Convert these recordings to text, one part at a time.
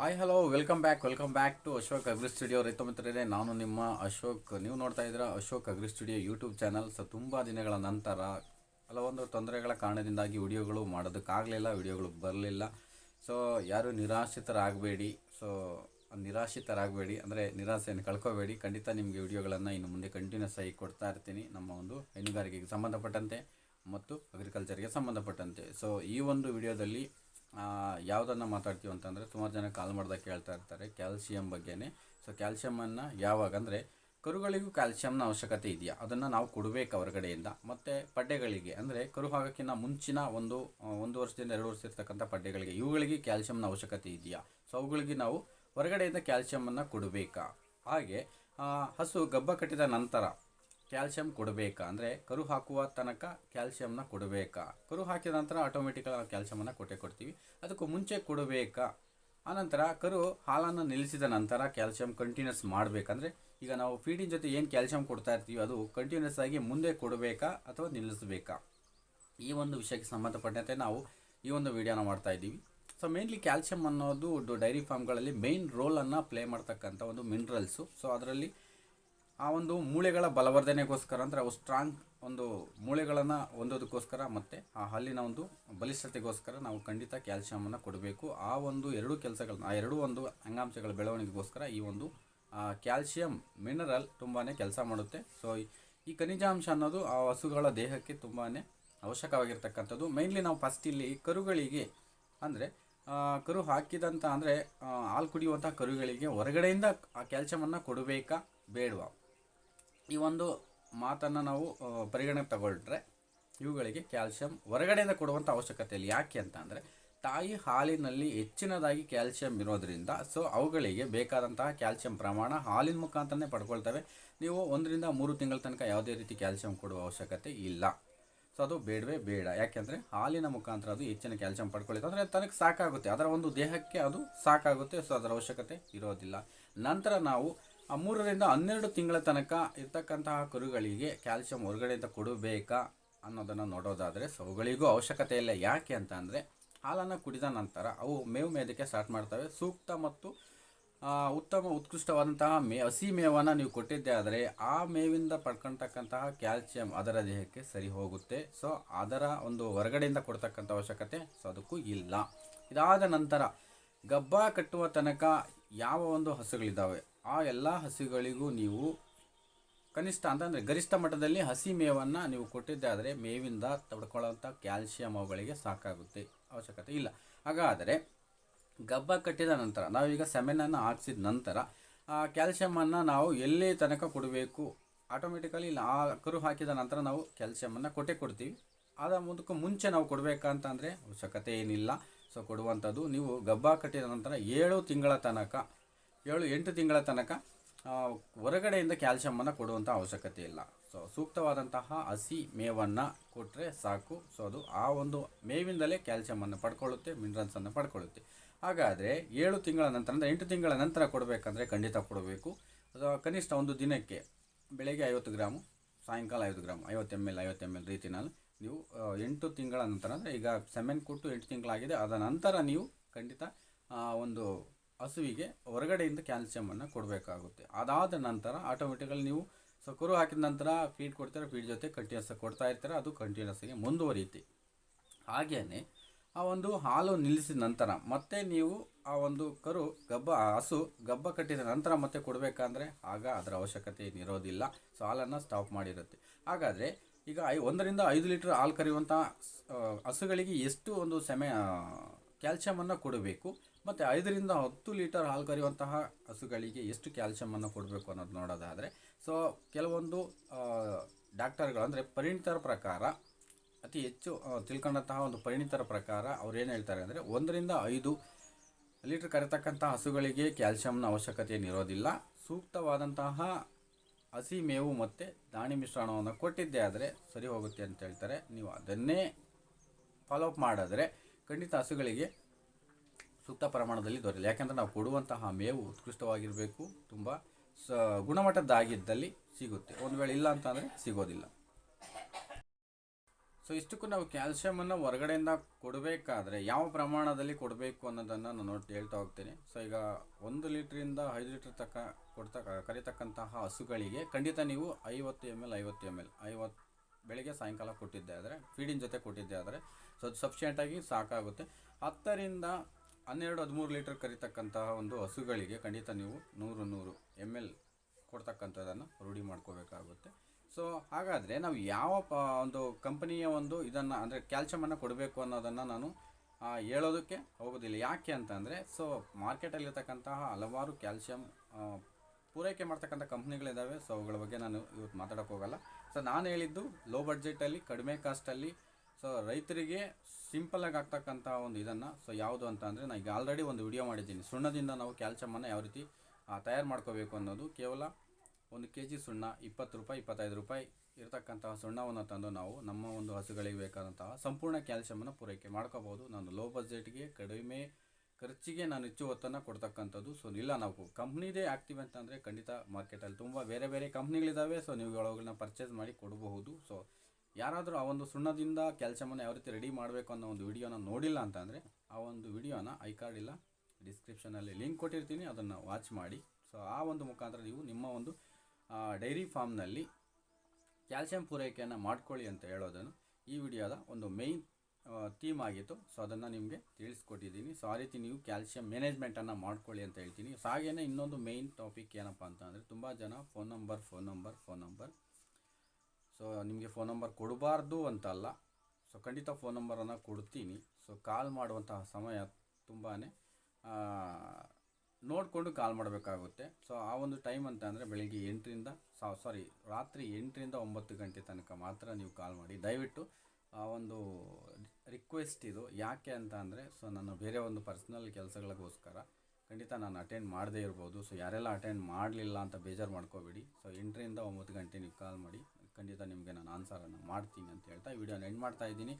Hi hello welcome back welcome back to Ashok agri studio ರೈತ ಮಿತ್ರರೇ, ನಾನು ನಿಮ್ಮ ಅಶೋಕ್. ನೀವು ನೋಡ್ತಾ ಇದ್ದೀರಾ Ashok agri studio YouTube channel so, ತುಂಬ ದಿನಗಳ ನಂತರ ಹಲವೊಂದು ತೊಂದರೆಗಳ ಕಾರಣದಿಂದಾಗಿ ವಿಡಿಯೋಗಳು ಮಾಡೋದಕ್ಕಾಗಲಿಲ್ಲ, ವಿಡಿಯೋಗಳು ಬರಲಿಲ್ಲ. ಸೊ ಯಾರು ನಿರಾಶ್ರಿತರಾಗಬೇಡಿ. ಸೊ ನಿರಾಶ್ರಿತರಾಗಬೇಡಿ. ಅಂದರೆ ನಿರಾಸೆಯನ್ನು ಕಳ್ಕೋಬೇಡಿ. ಖಂಡಿತ ನಿಮಗೆ ವಿಡಿಯೋಗಳನ್ನು ಇನ್ನು ಮುಂದೆ ಕಂಟಿನ್ಯೂಸ್ ಆಗಿ ಕೊಡ್ತಾ ಇರ್ತೀನಿ. ನಮ್ಮ ಒಂದು ಹೈನುಗಾರಿಕೆಗೆ ಸಂಬಂಧಪಟ್ಟಂತೆ ಮತ್ತು ಅಗ್ರಿಕಲ್ಚರ್ಗೆ ಸಂಬಂಧಪಟ್ಟಂತೆ. ಸೊ ಈ ಒಂದು ವಿಡಿಯೋದಲ್ಲಿ ಯಾವುದನ್ನು ಮಾತಾಡ್ತೀವಿ ಅಂತಂದರೆ ಸುಮಾರು ಜನ ಕಾಲ್ ಮಾಡಿದಾಗ ಕೇಳ್ತಾ ಇರ್ತಾರೆ ಕ್ಯಾಲ್ಸಿಯಂ ಬಗ್ಗೆನೇ. ಸೊ ಕ್ಯಾಲ್ಸಿಯಮನ್ನು ಯಾವಾಗ ಅಂದರೆ ಕರುಗಳಿಗೂ ಕ್ಯಾಲ್ಸಿಯಂನ ಅವಶ್ಯಕತೆ ಇದೆಯಾ? ಅದನ್ನು ನಾವು ಕೊಡಬೇಕು ಹೊರಗಡೆಯಿಂದ. ಮತ್ತು ಪಡ್ಡೆಗಳಿಗೆ ಅಂದರೆ ಕರು ಹಾಕೋಕ್ಕಿಂತ ಮುಂಚಿನ ಒಂದು ಒಂದು ವರ್ಷದಿಂದ ಎರಡು ವರ್ಷ ಇರ್ತಕ್ಕಂಥ ಪಡ್ಡೆಗಳಿಗೆ ಇವುಗಳಿಗೆ ಕ್ಯಾಲ್ಸಿಯಂನ ಅವಶ್ಯಕತೆ ಇದೆಯಾ? ಸೊ ಅವುಗಳಿಗೆ ನಾವು ಹೊರಗಡೆಯಿಂದ ಕ್ಯಾಲ್ಸಿಯಮನ್ನು ಕೊಡಬೇಕಾ? ಹಾಗೆ ಹಸು ಗಬ್ಬ ಕಟ್ಟಿದ ನಂತರ ಕ್ಯಾಲ್ಸಿಯಂ ಕೊಡಬೇಕಾ? ಅಂದರೆ ಕರು ಹಾಕುವ ತನಕ ಕ್ಯಾಲ್ಸಿಯಂನ ಕೊಡಬೇಕಾ? ಕರು ಹಾಕಿದ ನಂತರ ಆಟೋಮೆಟಿಕಲ್ ಕ್ಯಾಲ್ಸಿಯಮನ್ನು ಕೊಟ್ಟೆ ಕೊಡ್ತೀವಿ. ಅದಕ್ಕೂ ಮುಂಚೆ ಕೊಡಬೇಕಾ? ಆನಂತರ ಕರು ಹಾಲನ್ನು ನಿಲ್ಲಿಸಿದ ನಂತರ ಕ್ಯಾಲ್ಸಿಯಂ ಕಂಟಿನ್ಯೂಸ್ ಮಾಡಬೇಕಂದ್ರೆ ಈಗ ನಾವು ಫೀಡಿನ ಜೊತೆ ಏನು ಕ್ಯಾಲ್ಸಿಯಂ ಕೊಡ್ತಾ ಇರ್ತೀವಿ ಅದು ಕಂಟಿನ್ಯೂಸ್ ಆಗಿ ಮುಂದೆ ಕೊಡಬೇಕಾ ಅಥವಾ ನಿಲ್ಲಿಸಬೇಕಾ? ಈ ಒಂದು ವಿಷಯಕ್ಕೆ ಸಂಬಂಧಪಟ್ಟಂತೆ ನಾವು ಈ ಒಂದು ವಿಡಿಯೋನ ಮಾಡ್ತಾ ಇದ್ದೀವಿ. ಸೊ ಮೇನ್ಲಿ ಕ್ಯಾಲ್ಸಿಯಂ ಅನ್ನೋದು ಡೈರಿ ಫಾರ್ಮ್ಗಳಲ್ಲಿ ಮೇನ್ ರೋಲನ್ನು ಪ್ಲೇ ಮಾಡ್ತಕ್ಕಂಥ ಒಂದು ಮಿನರಲ್ಸು ಸೊ ಅದರಲ್ಲಿ ಆ ಒಂದು ಮೂಳೆಗಳ ಬಲವರ್ಧನೆಗೋಸ್ಕರ, ಅಂದರೆ ಅವು ಸ್ಟ್ರಾಂಗ್ ಒಂದು ಮೂಳೆಗಳನ್ನು ಹೊಂದೋದಕ್ಕೋಸ್ಕರ ಮತ್ತು ಆ ಹಲ್ಲಿನ ಒಂದು ಬಲಿಷ್ಠತೆಗೋಸ್ಕರ ನಾವು ಖಂಡಿತ ಕ್ಯಾಲ್ಸಿಯಮನ್ನು ಕೊಡಬೇಕು. ಆ ಒಂದು ಎರಡು ಕೆಲಸಗಳನ್ನ, ಆ ಎರಡೂ ಒಂದು ಅಂಗಾಂಶಗಳ ಬೆಳವಣಿಗೆಗೋಸ್ಕರ ಈ ಒಂದು ಕ್ಯಾಲ್ಸಿಯಂ ಮಿನರಲ್ ತುಂಬಾ ಕೆಲಸ ಮಾಡುತ್ತೆ. ಸೊ ಈ ಖನಿಜಾಂಶ ಅನ್ನೋದು ಆ ಹಸುಗಳ ದೇಹಕ್ಕೆ ತುಂಬಾ ಅವಶ್ಯಕವಾಗಿರ್ತಕ್ಕಂಥದ್ದು. ಮೇನ್ಲಿ ನಾವು ಫಸ್ಟ್ ಇಲ್ಲಿ ಕರುಗಳಿಗೆ, ಅಂದರೆ ಕರು ಹಾಕಿದಂಥ ಅಂದರೆ ಹಾಲು ಕುಡಿಯುವಂಥ ಕರುಗಳಿಗೆ ಹೊರಗಡೆಯಿಂದ ಆ ಕ್ಯಾಲ್ಸಿಯಮನ್ನು ಕೊಡಬೇಕಾ ಬೇಡವಾ? ಈ ಒಂದು ಮಾತನ್ನು ನಾವು ಪರಿಗಣನೆ ತಗೊಳ್ಟ್ರೆ ಇವುಗಳಿಗೆ ಕ್ಯಾಲ್ಸಿಯಂ ಹೊರಗಡೆಯಿಂದ ಕೊಡುವಂಥ ಅವಶ್ಯಕತೆ ಇಲ್ಲ ಯಾಕೆ ಅಂತ ತಾಯಿ ಹಾಲಿನಲ್ಲಿ ಹೆಚ್ಚಿನದಾಗಿ ಕ್ಯಾಲ್ಸಿಯಂ ಇರೋದರಿಂದ, ಸೊ ಅವುಗಳಿಗೆ ಬೇಕಾದಂತಹ ಕ್ಯಾಲ್ಸಿಯಂ ಪ್ರಮಾಣ ಹಾಲಿನ ಮುಖಾಂತರನೇ ಪಡ್ಕೊಳ್ತವೆ. ನೀವು ಒಂದರಿಂದ ಮೂರು ತಿಂಗಳ ತನಕ ಯಾವುದೇ ರೀತಿ ಕ್ಯಾಲ್ಸಿಯಂ ಕೊಡುವ ಅವಶ್ಯಕತೆ ಇಲ್ಲ. ಸೊ ಅದು ಬೇಡವೇ ಬೇಡ. ಯಾಕೆಂದರೆ ಹಾಲಿನ ಮುಖಾಂತರ ಅದು ಹೆಚ್ಚಿನ ಕ್ಯಾಲ್ಸಿಯಂ ಪಡ್ಕೊಳ್ಳುತ್ತೆ ಅಂದರೆ ತನಗೆ ಸಾಕಾಗುತ್ತೆ. ಅದರ ಒಂದು ದೇಹಕ್ಕೆ ಅದು ಸಾಕಾಗುತ್ತೆ, ಸೊ ಅದರ ಅವಶ್ಯಕತೆ ಇರೋದಿಲ್ಲ. ನಂತರ ನಾವು ಮೂರರಿಂದ ಹನ್ನೆರಡು ತಿಂಗಳ ತನಕ ಇರ್ತಕ್ಕಂತಹ ಕರುಗಳಿಗೆ ಕ್ಯಾಲ್ಸಿಯಂ ಹೊರಗಡೆಯಿಂದ ಕೊಡಬೇಕಾ ಅನ್ನೋದನ್ನು ನೋಡೋದಾದರೆ ಅವುಗಳಿಗೂ ಅವಶ್ಯಕತೆ ಇಲ್ಲ. ಯಾಕೆ ಅಂತ ಅಂದರೆ ಹಾಲನ್ನು ಕುಡಿದ ನಂತರ ಅವು ಮೇವು ಮೇದಕ್ಕೆ ಸ್ಟಾರ್ಟ್ ಮಾಡ್ತವೆ. ಸೂಕ್ತ ಮತ್ತು ಉತ್ತಮ ಉತ್ಕೃಷ್ಟವಾದಂತಹ ಮೇ, ಹಸಿ ಮೇವನ್ನು ನೀವು ಕೊಟ್ಟಿದ್ದೆ ಆದರೆ ಆ ಮೇವಿಂದ ಪಡ್ಕೊಳ್ತಕ್ಕಂತಹ ಕ್ಯಾಲ್ಸಿಯಂ ಅದರ ದೇಹಕ್ಕೆ ಸರಿ ಹೋಗುತ್ತೆ. ಸೊ ಅದರ ಒಂದು ಹೊರಗಡೆಯಿಂದ ಕೊಡ್ತಕ್ಕಂಥ ಅವಶ್ಯಕತೆ ಸೊ, ಅದಕ್ಕೂ ಇಲ್ಲ. ಇದಾದ ನಂತರ ಗಬ್ಬ ಕಟ್ಟುವ ತನಕ ಯಾವ ಒಂದು ಹಸುಗಳಿದ್ದಾವೆ ಆ ಎಲ್ಲ ಹಸಿಗಳಿಗೂ ನೀವು ಕನಿಷ್ಠ ಅಂತಂದರೆ ಗರಿಷ್ಠ ಮಟ್ಟದಲ್ಲಿ ಹಸಿ ಮೇವನ್ನು ನೀವು ಕೊಟ್ಟಿದ್ದಾದರೆ ಮೇವಿಂದ ತಡ್ಕೊಳ್ಳೋಂಥ ಕ್ಯಾಲ್ಸಿಯಂ ಅವುಗಳಿಗೆ ಸಾಕಾಗುತ್ತೆ ಅವಶ್ಯಕತೆ ಇಲ್ಲ. ಹಾಗಾದರೆ ಗಬ್ಬ ಕಟ್ಟಿದ ನಂತರ, ನಾವೀಗ ಸೆಮೆನನ್ನು ಹಾಕ್ಸಿದ ನಂತರ, ಆ ಕ್ಯಾಲ್ಸಿಯಮನ್ನು ನಾವು ಎಲ್ಲಿ ತನಕ ಕೊಡಬೇಕು? ಆಟೋಮೆಟಿಕಲಿ ಇಲ್ಲ, ಆ ಕರು ಹಾಕಿದ ನಂತರ ನಾವು ಕ್ಯಾಲ್ಸಿಯಮನ್ನು ಕೊಟ್ಟೆ ಕೊಡ್ತೀವಿ. ಆದ ಮುಂದಕ್ಕೆ ಮುಂಚೆ ನಾವು ಕೊಡಬೇಕಂತಂದರೆ ಅವಶ್ಯಕತೆ ಏನಿಲ್ಲ. ಸೊ ಕೊಡುವಂಥದ್ದು ನೀವು ಗಬ್ಬ ಕಟ್ಟಿದ ನಂತರ ಏಳು ತಿಂಗಳ ತನಕ ಏಳು, ಎಂಟು ತಿಂಗಳ ತನಕ ಹೊರಗಡೆಯಿಂದ ಕ್ಯಾಲ್ಶಿಯಮನ್ನು ಕೊಡುವಂಥ ಅವಶ್ಯಕತೆ ಇಲ್ಲ. ಸೊ ಸೂಕ್ತವಾದಂತಹ ಹಸಿ ಮೇವನ್ನು ಕೊಟ್ಟರೆ ಸಾಕು. ಸೊ ಅದು ಆ ಒಂದು ಮೇವಿಂದಲೇ ಕ್ಯಾಲ್ಸಿಯಮನ್ನು ಪಡ್ಕೊಳ್ಳುತ್ತೆ, ಮಿನರಲ್ಸನ್ನು ಪಡ್ಕೊಳ್ಳುತ್ತೆ. ಹಾಗಾದರೆ ಏಳು ತಿಂಗಳ ನಂತರ, ಅಂದರೆ ಎಂಟು ತಿಂಗಳ ನಂತರ ಕೊಡಬೇಕಂದ್ರೆ ಖಂಡಿತ ಕೊಡಬೇಕು. ಅಥವಾ ಕನಿಷ್ಠ ಒಂದು ದಿನಕ್ಕೆ ಬೆಳಗ್ಗೆ ಐವತ್ತು ಗ್ರಾಮು, ಸಾಯಂಕಾಲ ಐವತ್ತು ಗ್ರಾಮ್, ಐವತ್ತು ಎಂ ಎಲ್, ಐವತ್ತು ಎಂ ಎಲ್ ರೀತಿನಲ್ಲಿ ನೀವು ಎಂಟು ತಿಂಗಳ ನಂತರ, ಅಂದರೆ ಈಗ ಸೆಮೆನ್ ಕೊಟ್ಟು ಎಂಟು ತಿಂಗಳಾಗಿದೆ ಅದ ನಂತರ ನೀವು ಖಂಡಿತ ಒಂದು ಹಸುವಿಗೆ ಹೊರಗಡೆಯಿಂದ ಕ್ಯಾಲ್ಸಿಯಮನ್ನು ಕೊಡಬೇಕಾಗುತ್ತೆ. ಅದಾದ ನಂತರ ಆಟೋಮೆಟಿಕಲಿ ನೀವು ಸೊ ಕರು ಹಾಕಿದ ನಂತರ ಫೀಡ್ ಕೊಡ್ತಾರೆ ಫೀಡ್ ಜೊತೆ ಕಂಟಿನ್ಯೂಸ್ ಕೊಡ್ತಾ ಇರ್ತಾರೆ, ಅದು ಕಂಟಿನ್ಯೂಸ್ಗೆ ಮುಂದುವರಿಯುತ್ತೆ. ಹಾಗೆಯೇ ಆ ಒಂದು ಹಾಲು ನಿಲ್ಲಿಸಿದ ನಂತರ ಮತ್ತೆ ನೀವು ಆ ಒಂದು ಕರು, ಗಬ್ಬ ಹಸು ಗಬ್ಬ ಕಟ್ಟಿದ ನಂತರ ಮತ್ತೆ ಕೊಡಬೇಕಂದ್ರೆ ಆಗ ಅದರ ಅವಶ್ಯಕತೆ ಏನಿರೋದಿಲ್ಲ ಸೊ ಹಾಲನ್ನು ಸ್ಟಾಪ್ ಮಾಡಿರುತ್ತೆ. ಹಾಗಾದರೆ ಈಗ ಐ, ಒಂದರಿಂದ ಐದು ಲೀಟ್ರ್ ಹಾಲು ಕರೆಯುವಂಥ ಹಸುಗಳಿಗೆ ಎಷ್ಟು ಒಂದು ಸಮಯ ಕ್ಯಾಲ್ಸಿಯಮನ್ನು ಕೊಡಬೇಕು? ಮತ್ತು ಐದರಿಂದ ಹತ್ತು ಲೀಟರ್ ಹಾಲು ಕರೆಯುವಂತಹ ಹಸುಗಳಿಗೆ ಎಷ್ಟು ಕ್ಯಾಲ್ಶಿಯಮನ್ನು ಕೊಡಬೇಕು ಅನ್ನೋದು ನೋಡೋದಾದರೆ, ಸೊ ಕೆಲವೊಂದು ಡಾಕ್ಟರ್ಗಳು ಅಂದರೆ ಪರಿಣಿತರ ಪ್ರಕಾರ, ಅತಿ ಹೆಚ್ಚು ತಿಳ್ಕೊಂಡಂತಹ ಒಂದು ಪರಿಣಿತರ ಪ್ರಕಾರ ಅವ್ರು ಏನು ಹೇಳ್ತಾರೆ ಅಂದರೆ ಒಂದರಿಂದ ಐದು ಲೀಟರ್ ಕರೆತಕ್ಕಂಥ ಹಸುಗಳಿಗೆ ಕ್ಯಾಲ್ಶಿಯಮ್ನ ಅವಶ್ಯಕತೆ ಏನಿರೋದಿಲ್ಲ ಸೂಕ್ತವಾದಂತಹ ಹಸಿ ಮೇವು ಮತ್ತು ದಾಣಿ ಮಿಶ್ರಣವನ್ನು ಕೊಟ್ಟಿದ್ದೆ ಆದರೆ ಸರಿ ಹೋಗುತ್ತೆ ಅಂತ ಹೇಳ್ತಾರೆ. ನೀವು ಅದನ್ನೇ ಫಾಲೋಅಪ್ ಮಾಡಿದ್ರೆ ಖಂಡಿತ ಹಸುಗಳಿಗೆ ಸೂಕ್ತ ಪ್ರಮಾಣದಲ್ಲಿ ದೊರೆಯಲಿ. ಯಾಕೆಂದರೆ ನಾವು ಕೊಡುವಂತಹ ಮೇವು ಉತ್ಕೃಷ್ಟವಾಗಿರಬೇಕು, ತುಂಬ ಸ, ಗುಣಮಟ್ಟದ್ದಾಗಿದ್ದಲ್ಲಿ ಸಿಗುತ್ತೆ. ಒಂದು ವೇಳೆ ಇಲ್ಲ ಅಂತಂದರೆ ಸಿಗೋದಿಲ್ಲ. ಸೊ ಇಷ್ಟಕ್ಕೂ ನಾವು ಕ್ಯಾಲ್ಸಿಯಮನ್ನು ಹೊರಗಡೆಯಿಂದ ಕೊಡಬೇಕಾದ್ರೆ ಯಾವ ಪ್ರಮಾಣದಲ್ಲಿ ಕೊಡಬೇಕು ಅನ್ನೋದನ್ನು ನಾನು ನೋಡಿ, ಹೇಳ್ತಾ ಹೋಗ್ತೀನಿ. ಸೊ ಈಗ ಒಂದು ಲೀಟ್ರಿಂದ ಐದು ಲೀಟ್ರ್ ತಕ್ಕ ಕೊಡ್ತಕ್ಕ ಕರಿತಕ್ಕಂತಹ ಹಸುಗಳಿಗೆ ಖಂಡಿತ ನೀವು ಐವತ್ತು ಎಂ ಎಲ್ ಐವತ್ತು ಎಂ ಎಲ್ ಐವತ್ತು ಬೆಳಿಗ್ಗೆ ಸಾಯಂಕಾಲ ಕೊಟ್ಟಿದ್ದೆ ಆದರೆ ಫೀಡಿನ ಜೊತೆ ಕೊಟ್ಟಿದ್ದೆ ಆದರೆ, ಸೊ ಅದು ಸಫಿಷಿಯೆಂಟಾಗಿ ಸಾಕಾಗುತ್ತೆ. ಹತ್ತರಿಂದ ಹನ್ನೆರಡು ಹದಿಮೂರು ಲೀಟರ್ ಕರಿತಕ್ಕಂತಹ ಒಂದು ಹಸುಗಳಿಗೆ ಖಂಡಿತ ನೀವು ನೂರು ನೂರು ಎಂ ಎಲ್ ಕೊಡ್ತಕ್ಕಂಥದ್ದನ್ನು ರೂಢಿ ಮಾಡ್ಕೋಬೇಕಾಗುತ್ತೆ. ಸೊ ಹಾಗಾದರೆ ನಾವು ಯಾವ ಒಂದು ಕಂಪನಿಯ ಒಂದು ಇದನ್ನು, ಅಂದರೆ ಕ್ಯಾಲ್ಶಿಯಮನ್ನು ಕೊಡಬೇಕು ಅನ್ನೋದನ್ನು ನಾನು ಹೇಳೋದಕ್ಕೆ ಹೋಗೋದಿಲ್ಲ. ಯಾಕೆ ಅಂತಂದರೆ ಸೊ ಮಾರ್ಕೆಟಲ್ಲಿರ್ತಕ್ಕಂತಹ ಹಲವಾರು ಕ್ಯಾಲ್ಶಿಯಂ ಪೂರೈಕೆ ಮಾಡ್ತಕ್ಕಂಥ ಕಂಪ್ನಿಗಳಿದ್ದಾವೆ ಸೊ ಅವುಗಳ ಬಗ್ಗೆ ನಾನು ಇವತ್ತು ಮಾತಾಡೋಕ್ಕೋಗಲ್ಲ ಸೊ ನಾನು ಹೇಳಿದ್ದು ಲೋ ಬಡ್ಜೆಟಲ್ಲಿ ಕಡಿಮೆ ಕಾಸ್ಟಲ್ಲಿ ಸೊ ರೈತರಿಗೆ ಸಿಂಪಲಾಗಿ ಆಗ್ತಕ್ಕಂಥ ಒಂದು ಇದನ್ನು ಸೊ ಯಾವುದು ಅಂತ ಅಂದರೆ ನಾನು ಈಗ ಆಲ್ರೆಡಿ ಒಂದು ವಿಡಿಯೋ ಮಾಡಿದ್ದೀನಿ. ಸುಣ್ಣದಿಂದ ನಾವು ಕ್ಯಾಲ್ಶಿಯಮನ್ನು ಯಾವ ರೀತಿ ತಯಾರು ಮಾಡ್ಕೋಬೇಕು ಅನ್ನೋದು ಕೇವಲ ಒಂದು ಕೆ ಜಿ ಸುಣ್ಣ, ಇಪ್ಪತ್ತು ರೂಪಾಯಿ, ಇಪ್ಪತ್ತೈದು ರೂಪಾಯಿ ಇರತಕ್ಕಂತಹ ಸುಣ್ಣವನ್ನು ತಂದು ನಾವು ನಮ್ಮ ಒಂದು ಹಸುಗಳಿಗೆ ಬೇಕಾದಂತಹ ಸಂಪೂರ್ಣ ಕ್ಯಾಲ್ಶಿಯಮನ್ನು ಪೂರೈಕೆ ಮಾಡ್ಕೋಬೋದು ನಾನು ಲೋ ಬಜೆಟ್ಗೆ ಕಡಿಮೆ ಖರ್ಚಿಗೆ ನಾನು ಹೆಚ್ಚು ಒತ್ತನ್ನು ಕೊಡ್ತಕ್ಕಂಥದ್ದು. ಸೊ ಇಲ್ಲ, ನಾವು ಕಂಪ್ನಿದೇ ಆಗ್ತೀವಿ ಅಂತಂದರೆ ಖಂಡಿತ ಮಾರ್ಕೆಟಲ್ಲಿ ತುಂಬ ಬೇರೆ ಬೇರೆ ಕಂಪ್ನಿಗಳಿದ್ದಾವೆ ಸೊ ನೀವು ಅವುಗಳನ್ನ ಪರ್ಚೇಸ್ ಮಾಡಿ ಕೊಡಬಹುದು. ಸೊ ಯಾರಾದರೂ ಆ ಒಂದು ಸುಣ್ಣದಿಂದ ಕ್ಯಾಲ್ಶಿಯಮನ್ನು ಯಾವ ರೀತಿ ರೆಡಿ ಮಾಡಬೇಕು ಅನ್ನೋ ಒಂದು ವಿಡಿಯೋನ ನೋಡಿಲ್ಲ ಅಂತಂದರೆ ಆ ಒಂದು ವಿಡಿಯೋನ ಐ ಕಾರ್ಡ್ ಇಲ್ಲ ಡಿಸ್ಕ್ರಿಪ್ಷನಲ್ಲಿ ಲಿಂಕ್ ಕೊಟ್ಟಿರ್ತೀನಿ, ಅದನ್ನು ವಾಚ್ ಮಾಡಿ. ಸೊ ಆ ಒಂದು ಮುಖಾಂತರ ನೀವು ನಿಮ್ಮ ಒಂದು ಡೈರಿ ಫಾರ್ಮ್ನಲ್ಲಿ ಕ್ಯಾಲ್ಸಿಯಂ ಪೂರೈಕೆಯನ್ನು ಮಾಡ್ಕೊಳ್ಳಿ ಅಂತ ಹೇಳೋದನ್ನು ಈ ವಿಡಿಯೋದ ಒಂದು ಮೇಯ್ನ್ ಥೀಮ್ ಆಗಿತ್ತು. ಸೊ ಅದನ್ನು ನಿಮಗೆ ತಿಳಿಸ್ಕೊಟ್ಟಿದ್ದೀನಿ. ಸೊ ಆ ರೀತಿ ನೀವು ಕ್ಯಾಲ್ಸಿಯಂ ಮ್ಯಾನೇಜ್ಮೆಂಟನ್ನು ಮಾಡ್ಕೊಳ್ಳಿ ಅಂತ ಹೇಳ್ತೀನಿ. ಸೊ ಹಾಗೇನೆ ಇನ್ನೊಂದು ಮೇಯ್ನ್ ಟಾಪಿಕ್ ಏನಪ್ಪ ಅಂತಂದರೆ, ತುಂಬ ಜನ phone number phone number phone number so ನಿಮಗೆ ಫೋನ್ ನಂಬರ್ ಕೊಡಬಾರ್ದು ಅಂತಲ್ಲ. ಸೊ ಖಂಡಿತ ಫೋನ್ ನಂಬರನ್ನು ಕೊಡ್ತೀನಿ. ಸೊ ಕಾಲ್ ಮಾಡುವಂತಹ ಸಮಯ ತುಂಬಾ ನೋಡಿಕೊಂಡು ಕಾಲ್ ಮಾಡಬೇಕಾಗುತ್ತೆ. ಸೊ ಆ ಒಂದು ಟೈಮ್ ಅಂತ ಅಂದರೆ ಬೆಳಿಗ್ಗೆ ಎಂಟರಿಂದ ಸಾರಿ ರಾತ್ರಿ ಎಂಟರಿಂದ ಒಂಬತ್ತು ಗಂಟೆ ತನಕ ಮಾತ್ರ ನೀವು ಕಾಲ್ ಮಾಡಿ. ದಯವಿಟ್ಟು ಆ ಒಂದು ರಿಕ್ವೆಸ್ಟ್ ಇದು ಯಾಕೆ ಅಂತ ಅಂದರೆ ಸೊ ನಾನು ಬೇರೆ ಒಂದು ಪರ್ಸ್ನಲ್ ಕೆಲಸಗಳಿಗೋಸ್ಕರ ಖಂಡಿತ ನಾನು ಅಟೆಂಡ್ ಮಾಡದೇ ಇರ್ಬೋದು. ಸೊ ಯಾರೆಲ್ಲ ಅಟೆಂಡ್ ಮಾಡಲಿಲ್ಲ ಅಂತ ಬೇಜಾರು ಮಾಡ್ಕೋಬೇಡಿ. ಸೊ ಎಂಟರಿಂದ ಒಂಬತ್ತು ಗಂಟೆ ನೀವು ಕಾಲ್ ಮಾಡಿ. ಖಂಡಿತ ನಿಮಗೆ ನಾನು ಆನ್ಸರನ್ನು ಮಾಡ್ತೀನಿ ಅಂತ ಹೇಳ್ತಾ ವಿಡಿಯೋನ ಎಂಡ್ ಮಾಡ್ತಾ ಇದ್ದೀನಿ.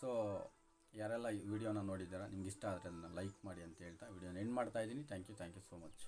ಸೊ ಯಾರೆಲ್ಲ ಈ ವಿಡಿಯೋನ ನೋಡಿದ್ದೀರಾ, ನಿಮ್ಗೆ ಇಷ್ಟ ಆದರೆ ಅದನ್ನು ಲೈಕ್ ಮಾಡಿ ಅಂತ ಹೇಳ್ತಾ ವಿಡಿಯೋನ ಎಂಡ್ ಮಾಡ್ತಾ ಇದ್ದೀನಿ. Thank you thank you so much